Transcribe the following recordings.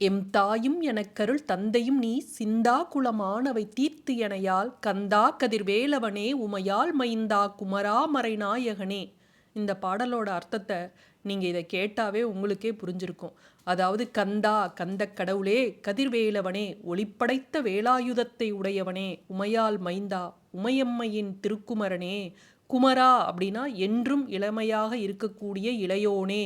M தாயும் எனக்கருள் தந்தையும் நீ சிந்தா குலமானவை தீர்த்து எனையால் கந்தா கதிர்வேலவனே உமையால் மைந்தா குமரா மறைநாயகனே. இந்த பாடலோட அர்த்தத்தை நீங்கள் இதை கேட்டாவே உங்களுக்கே புரிஞ்சிருக்கும். அதாவது கந்தா கந்த கடவுளே கதிர்வேலவனே ஒளிப்படைத்த வேலாயுதத்தை உடையவனே உமையால் மைந்தா உமையம்மையின் திருக்குமரனே குமரா அப்படின்னா என்றும் இளமையாக இருக்கக்கூடிய இளையோனே.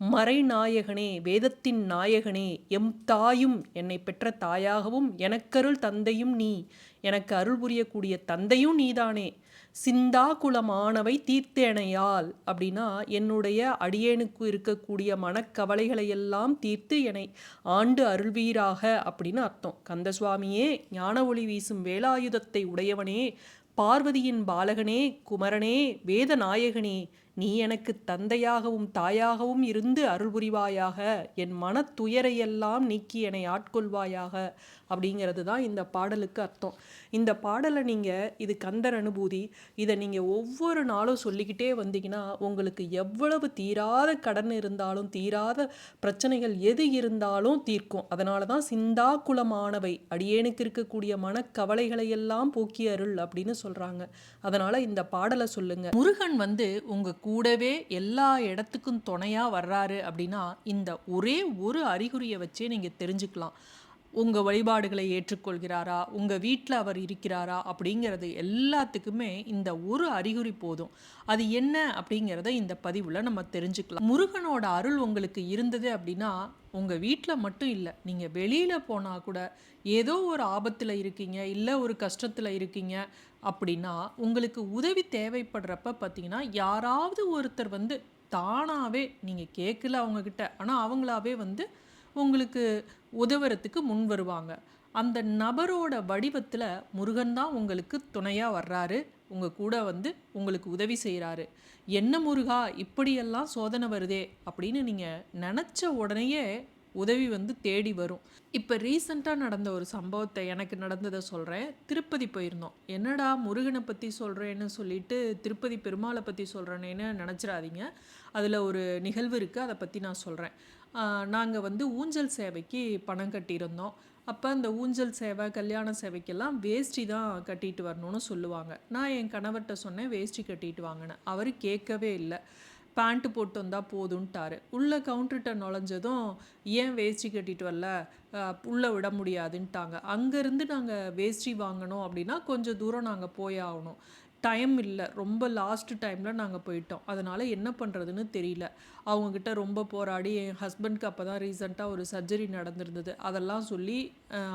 மறைநாயகனே வேதத்தின் நாயகனே எம் தாயும் என்னை பெற்ற தாயாகவும் எனக்கருள் தந்தையும் நீ. எனக்கு அருள் புரியக்கூடிய தந்தையும் நீதானே. சிந்தா குலமானவை தீர்த்தேனையால் அப்படின்னா என்னுடைய அடியேனுக்கு இருக்கக்கூடிய மனக்கவலைகளை எல்லாம் தீர்த்து என்னை ஆண்டு அருள்வீராக அப்படின்னு அர்த்தம். கந்தசுவாமியே ஞான ஒளி வீசும் வேலாயுதத்தை உடையவனே பார்வதியின் பாலகனே குமரனே வேத நாயகனே நீ எனக்கு தந்தையாகவும் தாயாகவும் இருந்து அருள் புரிவாயாக என் மன துயரையெல்லாம் நீக்கி என்னை ஆட்கொள்வாயாக அப்படிங்கிறது தான் இந்த பாடலுக்கு அர்த்தம். இந்த பாடலை நீங்கள் இது கந்தர் அனுபூதி இதை நீங்கள் ஒவ்வொரு நாளும் சொல்லிக்கிட்டே வந்தீங்கன்னா உங்களுக்கு எவ்வளவு தீராத கடன் இருந்தாலும் தீராத பிரச்சனைகள் எது இருந்தாலும் தீர்க்கும். அதனால தான் சிந்தாகுலமானவை அடியேனுக்கு இருக்கக்கூடிய மனக்கவலைகளை எல்லாம் போக்கி அருள் அப்படின்னு சொல்கிறாங்க அதனால் இந்த பாடலை சொல்லுங்கள் முருகன் வந்து உங்கள் கூடவே எல்லா இடத்துக்கும் துணையாக வர்றாரு அப்படின்னா இந்த ஒரே ஒரு அறிகுறியை வச்சே நீங்கள் தெரிஞ்சுக்கலாம். உங்கள் வழிபாடுகளை ஏற்றுக்கொள்கிறாரா? உங்கள் வீட்டில் அவர் இருக்கிறாரா? அப்படிங்கிறது எல்லாத்துக்குமே இந்த ஒரு அறிகுறி போதும். அது என்ன அப்படிங்கிறத இந்த பதிவில் நம்ம தெரிஞ்சுக்கலாம். முருகனோட அருள் உங்களுக்கு இருந்தது அப்படின்னா உங்கள் வீட்டில் மட்டும் இல்லை நீங்கள் வெளியில் போனால் கூட ஏதோ ஒரு ஆபத்தில் இருக்கீங்க இல்லை ஒரு கஷ்டத்தில் இருக்கீங்க அப்படின்னா உங்களுக்கு உதவி தேவைப்படுறப்ப பார்த்தீங்கன்னா யாராவது ஒருத்தர் வந்து தானாகவே நீங்கள் கேட்கல அவங்கக்கிட்ட ஆனால் அவங்களாவே வந்து உங்களுக்கு உதவுறதுக்கு முன் வருவாங்க. அந்த நபரோட வடிவத்தில் முருகன் தான் உங்களுக்கு துணையாக வர்றாரு. உங்கள் கூட வந்து உங்களுக்கு உதவி செய்கிறாரு என்ன முருகா இப்படியெல்லாம் சோதனை வருதே அப்படின்னு நீங்கள் நினச்ச உடனேயே உதவி வந்து தேடி வரும். இப்போ ரீசண்டாக நடந்த ஒரு சம்பவத்தை எனக்கு நடந்ததை சொல்கிறேன் திருப்பதி போயிருந்தோம். என்னடா முருகனை பற்றி சொல்கிறேன்னு சொல்லிட்டு திருப்பதி பெருமாளை பற்றி சொல்கிறேனேன்னு நினச்சிடாதீங்க. அதில் ஒரு நிகழ்வு இருக்குது அதை பற்றி நான் சொல்கிறேன் நாங்கள் வந்து ஊஞ்சல் சேவைக்கு பணம் கட்டியிருந்தோம். அப்போ அந்த ஊஞ்சல் சேவை கல்யாண சேவைக்கெல்லாம் வேஷ்டி தான் கட்டிட்டு வரணும்னு சொல்லுவாங்க. நான் என் கணவர்கிட்ட சொன்னேன் வேஷ்டி கட்டிட்டு வாங்கினேன். அவர் கேட்கவே இல்லை. பேண்ட்டு போட்டு வந்தால் போதுன்ட்டாரு உள்ளே கவுண்டர்கிட்ட நுழைஞ்சதும் ஏன் வேஷ்டி கட்டிட்டு வரல? உள்ளே விட முடியாதுன்ட்டாங்க. அங்கேருந்து நாங்கள் வேஷ்டி வாங்கணும் அப்படின்னா கொஞ்சம் தூரம் நாங்கள் போய் ஆகணும். டைம் இல்லை. ரொம்ப லாஸ்ட் டைமில் நாங்கள் போயிட்டோம். அதனால் என்ன பண்ணுறதுன்னு தெரியல. அவங்கக்கிட்ட ரொம்ப போராடி என் ஹஸ்பண்ட்க்கு அப்போ தான் ரீசெண்டாக ஒரு சர்ஜரி நடந்திருந்தது. அதெல்லாம் சொல்லி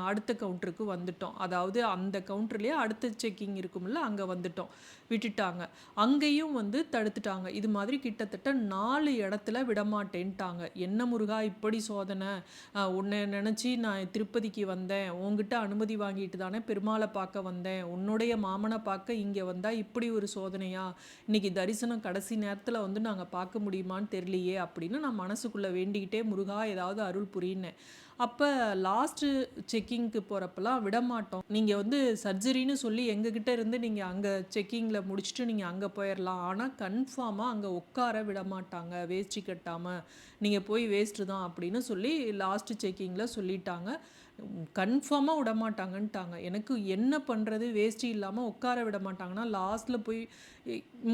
அடுத்த கவுண்டருக்கு வந்துட்டோம். அதாவது அந்த கவுண்டர்லேயே அடுத்த செக்கிங் இருக்கும்ல அங்கே வந்துட்டோம். விட்டுட்டாங்க. அங்கேயும் வந்து தடுத்துட்டாங்க. இது மாதிரி கிட்டத்தட்ட நாலு இடத்துல விடமாட்டேன்ட்டாங்க. என்ன முருகா இப்படி சோதனை? உன்னை நினச்சி நான் திருப்பதிக்கு வந்தேன். உங்ககிட்ட அனுமதி வாங்கிட்டு தானே பெருமாளை பார்க்க வந்தேன். உன்னுடைய மாமனை பார்க்க இங்கே வந்தால் இப்படி ஒரு சோதனையா? இன்னைக்கு தரிசனம் கடைசி நேரத்தில் வந்து நாங்கள் பார்க்க முடியுமான்னு தெரியலையே அப்படின்னு நான் மனசுக்குள்ளே வேண்டிக்கிட்டே முருகா ஏதாவது அருள் புரியினேன் அப்போ லாஸ்ட்டு செக்கிங்க்கு போகிறப்பெல்லாம் விடமாட்டோம் நீங்கள் வந்து சர்ஜரின்னு சொல்லி எங்ககிட்ட இருந்து நீங்கள் அங்கே செக்கிங்கில் முடிச்சுட்டு நீங்கள் அங்கே போயிடலாம் ஆனால் கன்ஃபார்மாக அங்கே உட்கார விட மாட்டாங்க. கட்டாமல் நீங்கள் போய் வேஸ்ட்டு தான் அப்படின்னு சொல்லி லாஸ்ட்டு செக்கிங்கில் சொல்லிட்டாங்க. கன்ஃபார்மாக விட மாட்டாங்கன்ட்டாங்க எனக்கு என்ன பண்ணுறது வேஸ்ட்டு இல்லாமல் உட்கார விட மாட்டாங்கன்னா லாஸ்ட்டில் போய்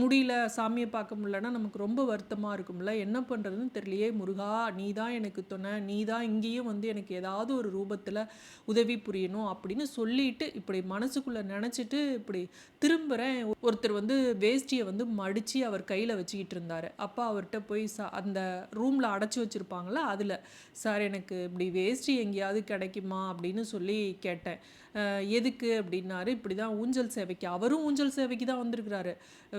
முடியல சாமியை பார்க்க முடியலன்னா நமக்கு ரொம்ப வருத்தமாக இருக்கும்ல. என்ன பண்ணுறதுன்னு தெரியலையே. முருகா நீ தான் எனக்கு துணை. நீ தான் இங்கேயும் வந்து எனக்கு ஏதாவது ஒரு ரூபத்தில் உதவி புரியணும் அப்படின்னு சொல்லிட்டு இப்படி மனசுக்குள்ளே நினச்சிட்டு இப்படி திரும்புகிறேன் ஒருத்தர் வந்து வேஷ்டியை வந்து மடித்து அவர் கையில் வச்சுக்கிட்டு இருந்தார். அப்போ அவர்கிட்ட போய் சா அந்த ரூமில் அடைச்சி வச்சுருப்பாங்கள அதில் சார் எனக்கு இப்படி வேஷ்டி எங்கேயாவது கிடைக்குமா? அப்படின்னு சொல்லி கேட்டேன். எதுக்கு? அப்படின்னாரு. இப்படி தான் ஊஞ்சல் சேவைக்கு அவரும் ஊஞ்சல் சேவைக்கு தான் வந்திருக்கிறாரு.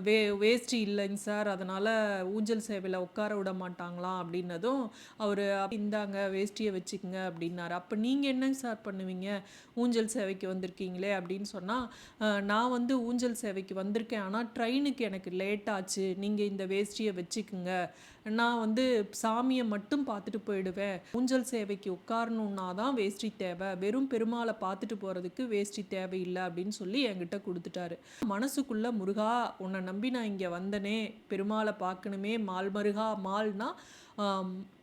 வே வேஸ்ட் இல்லைங்க சார். அதனால் ஊஞ்சல் சேவையில் உட்கார விட மாட்டாங்களாம் அப்படின்னதும் அவர் இந்தாங்க வேஷ்டியை வச்சுக்கோங்க அப்படின்னாரு. அப்போ நீங்கள் என்னங்க சார் பண்ணுவீங்க? ஊஞ்சல் சேவைக்கு வந்திருக்கீங்களே அப்படின்னு சொன்னால் நான் வந்து ஊஞ்சல் சேவைக்கு வந்திருக்கேன். ஆனால் ட்ரெயினுக்கு எனக்கு லேட் ஆச்சு. நீங்கள் இந்த வேஷ்டியை வச்சுக்குங்க. நான் வந்து சாமியை மட்டும் பார்த்துட்டு போயிடுவேன். ஊஞ்சல் சேவைக்கு உட்காரணுன்னா தான் வேஷ்டி தேவை. வெறும் பெருமாளை பார்த்துட்டு போகிறதுக்கு வேஷ்டி தேவையில்லை அப்படின்னு சொல்லி என்கிட்ட கொடுத்துட்டாரு. மனசுக்குள்ளே முருகா உன்னை நம்பி நான் இங்கே வந்தனே பெருமாளை பார்க்கணுமே மால் மருகா மால்னா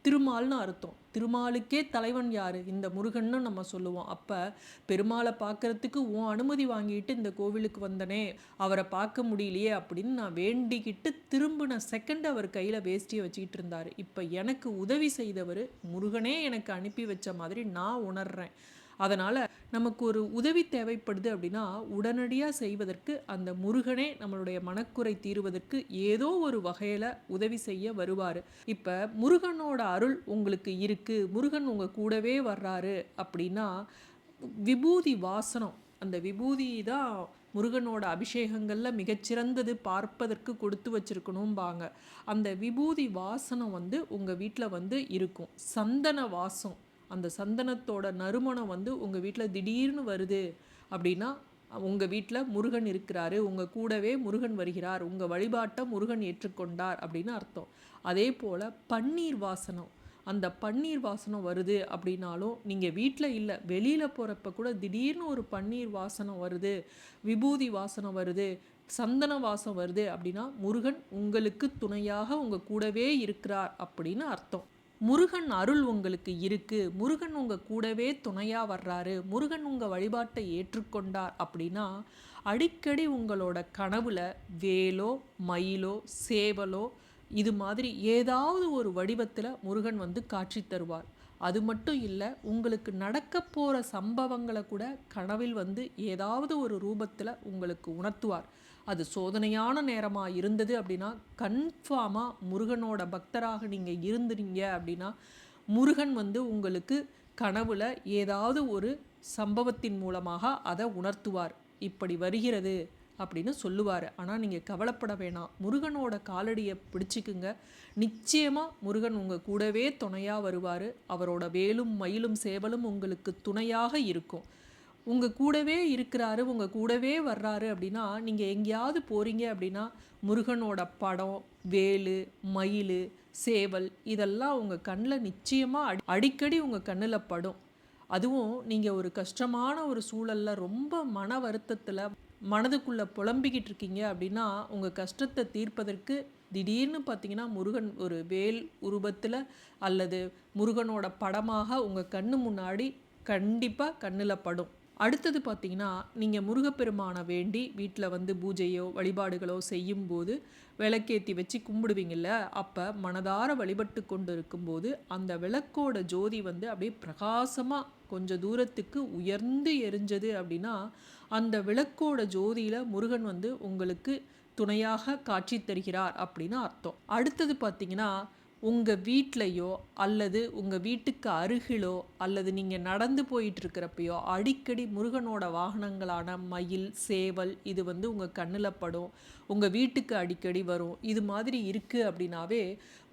திருமால்னு அர்த்தம். திருமாலுக்கே தலைவன் யார்? இந்த முருகன்னு நம்ம சொல்லுவோம். அப்போ பெருமாளை பார்க்கறதுக்கு உன் அனுமதி வாங்கிட்டு இந்த கோவிலுக்கு வந்தனே அவரை பார்க்க முடியலையே அப்படின்னு நான் வேண்டிக்கிட்டு திரும்பின செகண்ட் அவர் கையில் வேஷ்டியை வச்சுக்கிட்டு இருந்தார். இப்போ எனக்கு உதவி செய்தவர் முருகனே எனக்கு அனுப்பி வச்ச மாதிரி நான் உணர்றேன். அதனால் நமக்கு ஒரு உதவி தேவைப்படுது அப்படின்னா உடனடியாக செய்வதற்கு அந்த முருகனே நம்மளுடைய மனக்குறை தீருவதற்கு ஏதோ ஒரு வகையில் உதவி செய்ய வருவார். இப்போ முருகனோட அருள் உங்களுக்கு இருக்குது முருகன் உங்கள் கூடவே வர்றாரு அப்படின்னா விபூதி வாசனம் அந்த விபூதி தான் முருகனோட அபிஷேகங்களில் மிகச்சிறந்தது பார்ப்பதற்கு கொடுத்து வச்சுருக்கணும்பாங்க. அந்த விபூதி வாசனம் வந்து உங்கள் வீட்டில் வந்து இருக்கும். சந்தன வாசம் அந்த சந்தனத்தோட நறுமணம் வந்து உங்கள் வீட்டில் திடீர்னு வருது அப்படின்னா உங்கள் வீட்டில் முருகன் இருக்கிறாரு உங்கள் கூடவே முருகன் வருகிறார் உங்கள் வழிபாட்டை முருகன் ஏற்றுக்கொண்டார் அப்படின்னு அர்த்தம். அதே போல் பன்னீர் வாசனம் அந்த பன்னீர் வாசனம் வருது அப்படின்னாலும் நீங்கள் வீட்டில் இல்லை வெளியில் போகிறப்ப கூட திடீர்னு ஒரு பன்னீர் வாசனம் வருது விபூதி வாசனம் வருது சந்தன வாசம் வருது அப்படின்னா முருகன் உங்களுக்கு துணையாக உங்கள் கூடவே இருக்கிறார் அப்படின்னு அர்த்தம். முருகன் அருள் உங்களுக்கு இருக்கு. முருகன் உங்கள் கூடவே துணையாக வர்றாரு. முருகன் உங்கள் வழிபாட்டை ஏற்றுக்கொண்டார் அப்படின்னா அடிக்கடி உங்களோட கனவுல வேலோ மயிலோ சேவலோ இது மாதிரி ஏதாவது ஒரு வடிவத்தில் முருகன் வந்து காட்சி தருவார். அது மட்டும் இல்லை உங்களுக்கு நடக்க போகிற சம்பவங்களை கூட கனவில் வந்து ஏதாவது ஒரு ரூபத்தில் உங்களுக்கு உணர்த்துவார். அது சோதனையான நேரமாக இருந்தது அப்படின்னா கன்ஃபார்மாக முருகனோட பக்தராக நீங்கள் இருந்துறீங்க அப்படின்னா முருகன் வந்து உங்களுக்கு கனவுல ஏதாவது ஒரு சம்பவத்தின் மூலமாக அதை உணர்த்துவார். இப்படி வருகிறது அப்படின்னு சொல்லுவார். ஆனால் நீங்கள் கவலைப்பட வேணாம். முருகனோட காலடியை பிடிச்சிக்குங்க. நிச்சயமாக முருகன் உங்கள் கூடவே துணையாக வருவார். அவரோட வேலும் மயிலும் சேவலும் உங்களுக்கு துணையாக இருக்கும். உங்கள் கூடவே இருக்கிறாரு உங்கள் கூடவே வர்றாரு அப்படின்னா நீங்கள் எங்கேயாவது போகிறீங்க அப்படின்னா முருகனோட படம் வேலு மயில் சேவல் இதெல்லாம் உங்கள் கண்ணில் நிச்சயமாக அடி அடிக்கடி உங்கள் கண்ணில் படும். அதுவும் நீங்கள் ஒரு கஷ்டமான ஒரு சூழலில் ரொம்ப மன வருத்தத்தில் மனதுக்குள்ளே புலம்பிக்கிட்டு இருக்கீங்க அப்படின்னா உங்கள் கஷ்டத்தை தீர்ப்பதற்கு திடீர்னு பார்த்தீங்கன்னா முருகன் ஒரு வேல் உருவத்தில் அல்லது முருகனோட படமாக உங்கள் கண்ணு முன்னாடி கண்டிப்பாக கண்ணில் படும். அடுத்தது பார்த்தீங்கன்னா நீங்கள் முருகப்பெருமானை வேண்டி வீட்டில் வந்து பூஜையோ வழிபாடுகளோ செய்யும்போது விளக்கேற்றி வச்சு கும்பிடுவீங்கள்ல அப்போ மனதார வழிபட்டு கொண்டு இருக்கும்போது அந்த விளக்கோட ஜோதி வந்து அப்படியே பிரகாசமாக கொஞ்சம் தூரத்துக்கு உயர்ந்து எரிஞ்சது அப்படின்னா அந்த விளக்கோட ஜோதியில் முருகன் வந்து உங்களுக்கு துணையாக காட்சி தருகிறார் அப்படின்னு அர்த்தம். அடுத்தது பார்த்தீங்கன்னா உங்கள் வீட்லேயோ அல்லது உங்கள் வீட்டுக்கு அருகிலோ அல்லது நீங்கள் நடந்து போயிட்டு இருக்கிறப்பையோ அடிக்கடி முருகனோட வாகனங்களான மயில் சேவல் இது வந்து உங்கள் கண்ணில் படும். உங்கள் வீட்டுக்கு அடிக்கடி வரும். இது மாதிரி இருக்குது அப்படின்னாவே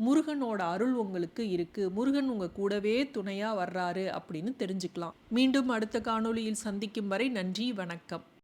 முருகனோட அருள் உங்களுக்கு இருக்குது முருகன் உங்கள் கூடவே துணையாக வர்றாரு அப்படின்னு தெரிஞ்சுக்கலாம். மீண்டும் அடுத்த காணொளியில் சந்திக்கும் வரை நன்றி வணக்கம்.